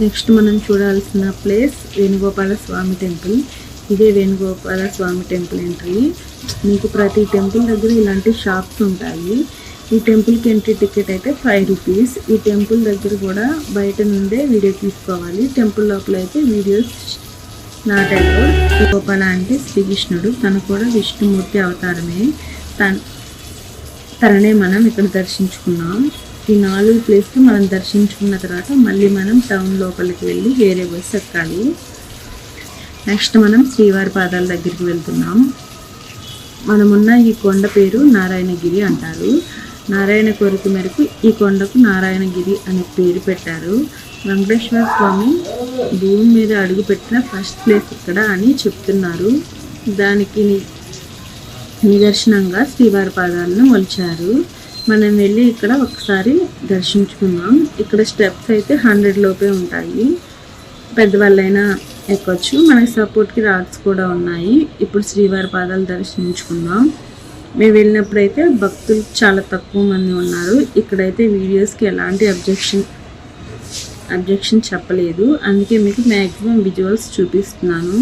Next మనం చూడాల్సిన place Venugopala స్వామి temple. ఇదే వేణుగోపాల స్వామి టెంపుల్ ఎంట్రీ. మీకు ప్రతి టెంపుల్ దగ్గర ఇలాంటి షాప్స్ ఉంటాయి. ఈ టెంపుల్కి ఎంట్రీ టికెట్ అయితే ఫైవ్ రూపీస్. ఈ టెంపుల్ దగ్గర కూడా బయట నుండే వీడియో తీసుకోవాలి. టెంపుల్ లోపల అయితే వీడియోస్ నాట్ అలౌడ్. గోపాల అంటే శ్రీకృష్ణుడు. తను కూడా విష్ణుమూర్తి అవతారమే. తన తననే మనం ఇక్కడ దర్శించుకున్నాం. ఈ నాలుగు ప్లేస్కి మనం దర్శించుకున్న తర్వాత మళ్ళీ మనం టౌన్ లోపలికి వెళ్ళి వేరే బస్సు ఎక్కాలి. నెక్స్ట్ మనం శ్రీవారి పాదాల దగ్గరికి వెళ్తున్నాం. మనమున్న ఈ కొండ పేరు నారాయణగిరి అంటారు. నారాయణ కోరిక మేరకు ఈ కొండకు నారాయణగిరి అనే పేరు పెట్టారు. వెంకటేశ్వర స్వామి భూమి మీద అడుగుపెట్టిన ఫస్ట్ ప్లేస్ ఇక్కడ అని చెప్తున్నారు. దానికి ని- నిదర్శనంగా శ్రీవారి పాదాలను మొలిచారు. మనం వెళ్ళి ఇక్కడ ఒకసారి దర్శించుకుందాం. ఇక్కడ స్టెప్స్ అయితే హండ్రెడ్ లోపే ఉంటాయి. పెద్దవాళ్ళైనా ఎక్కొచ్చు. మనకి సపోర్ట్కి రాడ్స్ కూడా ఉన్నాయి. ఇప్పుడు శ్రీవారి పాదాలు దర్శించుకుందాం. మేము వెళ్ళినప్పుడైతే భక్తులు చాలా తక్కువ మంది ఉన్నారు. ఇక్కడైతే వీడియోస్కి ఎలాంటి అబ్జెక్షన్ అబ్జెక్షన్ చెప్పలేదు. అందుకే మీకు మ్యాక్సిమం విజువల్స్ చూపిస్తున్నాను.